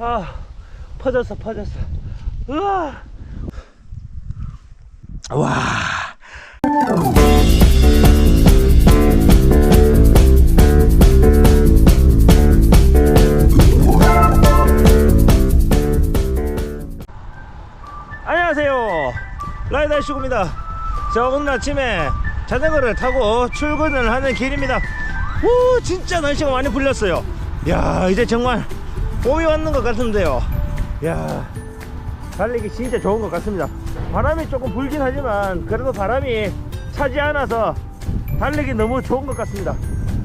아, 퍼졌어, 퍼졌어. 으아. 와. 안녕하세요. 라이더 시구입니다. 저 오늘 아침에 자전거를 타고 출근을 하는 길입니다. 오, 진짜 날씨가 많이 풀렸어요. 야, 이제 정말 봄이 왔는 것 같은데요. 야, 달리기 진짜 좋은 것 같습니다. 바람이 조금 불긴 하지만 그래도 바람이 차지 않아서 달리기 너무 좋은 것 같습니다.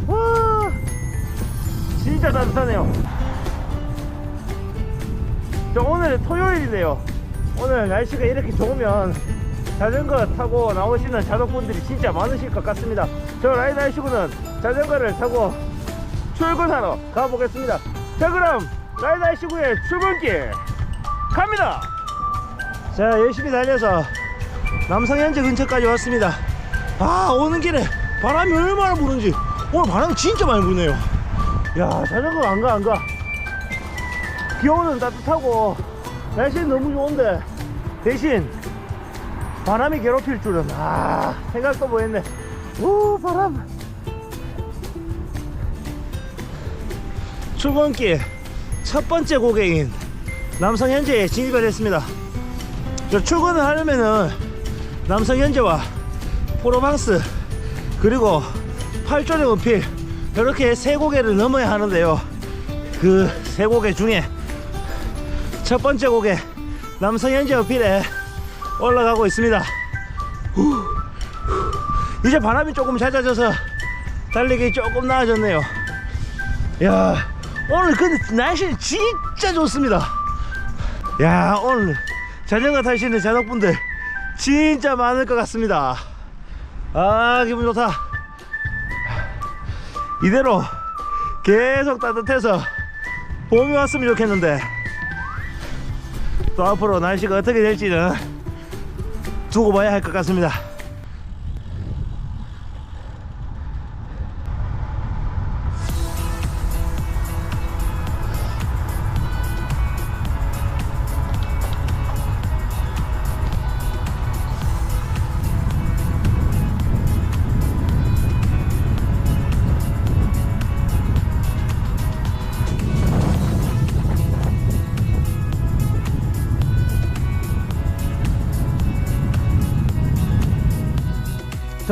와, 진짜 따뜻하네요. 저 오늘 토요일이네요. 오늘 날씨가 이렇게 좋으면 자전거 타고 나오시는 자동분들이 진짜 많으실 것 같습니다. 저 라이더 하시고는 자전거를 타고 출근하러 가보겠습니다. 자 그럼 라이더 하시고의 출근길 갑니다. 자 열심히 달려서 남성현재 근처까지 왔습니다. 아 오는 길에 바람이 얼마나 부는지 오늘 바람이 진짜 많이 부네요. 야 자전거 안가 안 가. 기온은 따뜻하고 날씨는 너무 좋은데 대신 바람이 괴롭힐 줄은 아 생각도 못했네 오 바람 출근길 첫 번째 고객인 남성 현재에 진입을 했습니다 저 출근을 하려면은 남성 현재와 프로방스 그리고 팔조령 어필 이렇게 세 고개를 넘어야 하는데요 그 세 고개 중에 첫 번째 고개 남성 현재 어필에 올라가고 있습니다. 후, 후. 이제 바람이 조금 잦아져서 달리기 조금 나아졌네요. 야 오늘 근데 날씨 진짜 좋습니다. 야 오늘 자전거 타시는 자덕분들 진짜 많을 것 같습니다. 아 기분 좋다. 이대로 계속 따뜻해서 봄이 왔으면 좋겠는데 또 앞으로 날씨가 어떻게 될지는 두고 봐야 할 것 같습니다.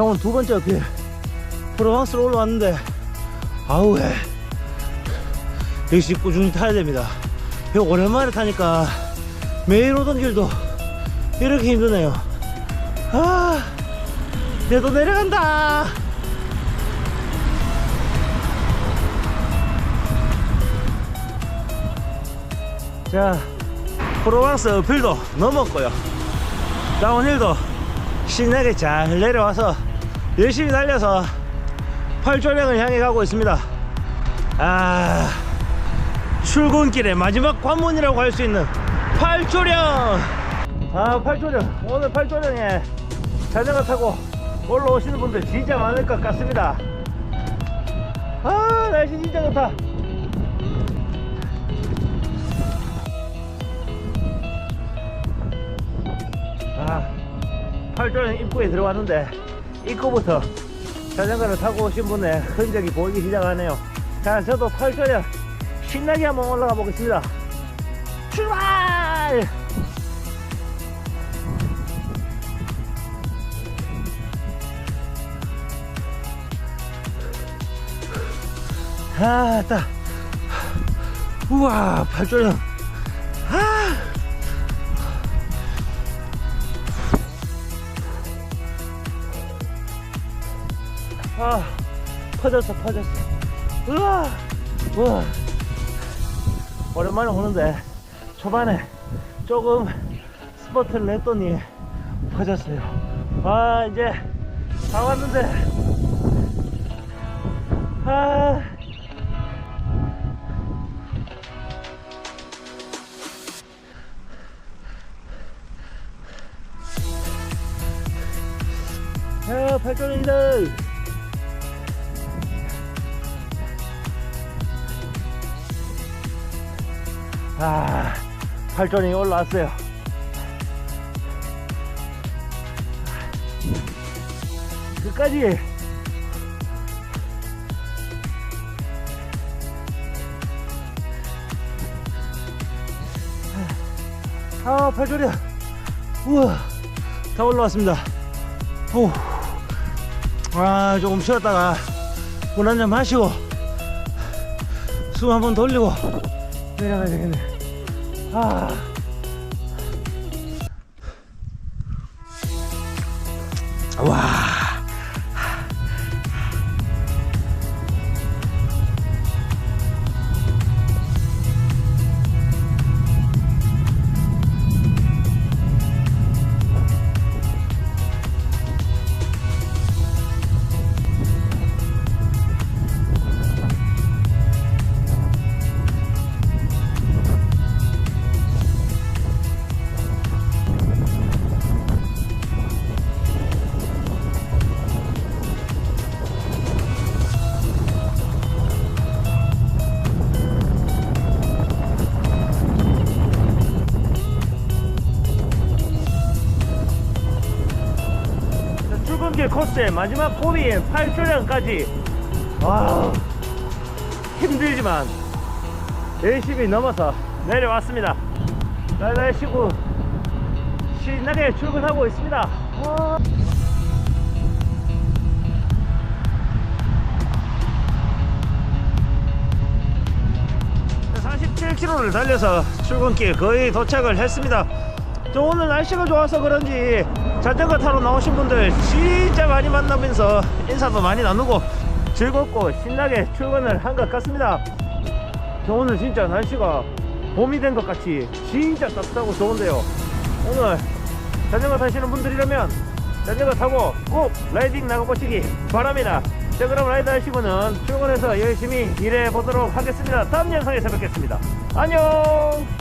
자 오늘 두 번째 어필 프로방스로 올라왔는데 아우 해 역시 꾸준히 타야 됩니다. 이거 오랜만에 타니까 매일 오던 길도 이렇게 힘드네요. 아 얘도 내려간다. 자 프로방스 어필도 넘었고요. 다운힐도 신나게 잘 내려와서 열심히 달려서 팔조령을 향해 가고 있습니다. 아, 출근길의 마지막 관문이라고 할 수 있는 팔조령. 아, 팔조령. 오늘 팔조령에 자전거 타고 올라오시는 분들 진짜 많을 것 같습니다. 아, 날씨 진짜 좋다. 아, 팔조령 입구에 들어왔는데 입구부터 자전거를 타고 오신 분의 흔적이 보이기 시작하네요. 자, 저도 팔조령 신나게 한번 올라가 보겠습니다. 출발! 아, 따. 우와, 팔조령. 아! 아, 퍼졌어, 퍼졌어. 우와, 우와. 오랜만에 오는데, 초반에 조금 스포트를 냈더니 퍼졌어요. 아, 이제 다 왔는데, 아. 야, 발전이다. 아, 팔전이 올라왔어요. 끝까지 아 팔절이야 우와 다 올라왔습니다 오. 아 조금 쉬었다가 물 한 잔 마시고 숨 한번 돌리고 내려가야 되겠네 아 와. 자, 출근길 코스의 마지막 고비인 8조량까지 와 힘들지만 열심히 넘어서 내려왔습니다 날날 쉬고 신나게 출근하고 있습니다 와. 자, 47km를 달려서 출근길 거의 도착을 했습니다. 저 오늘 날씨가 좋아서 그런지 자전거 타러 나오신 분들 진짜 많이 만나면서 인사도 많이 나누고 즐겁고 신나게 출근을 한 것 같습니다. 저 오늘 진짜 날씨가 봄이 된 것 같이 진짜 따뜻하고 좋은데요. 오늘 자전거 타시는 분들이라면 자전거 타고 꼭 라이딩 나가보시기 바랍니다. 자 그럼 라이드 하시고는 출근해서 열심히 일해 보도록 하겠습니다. 다음 영상에서 뵙겠습니다. 안녕!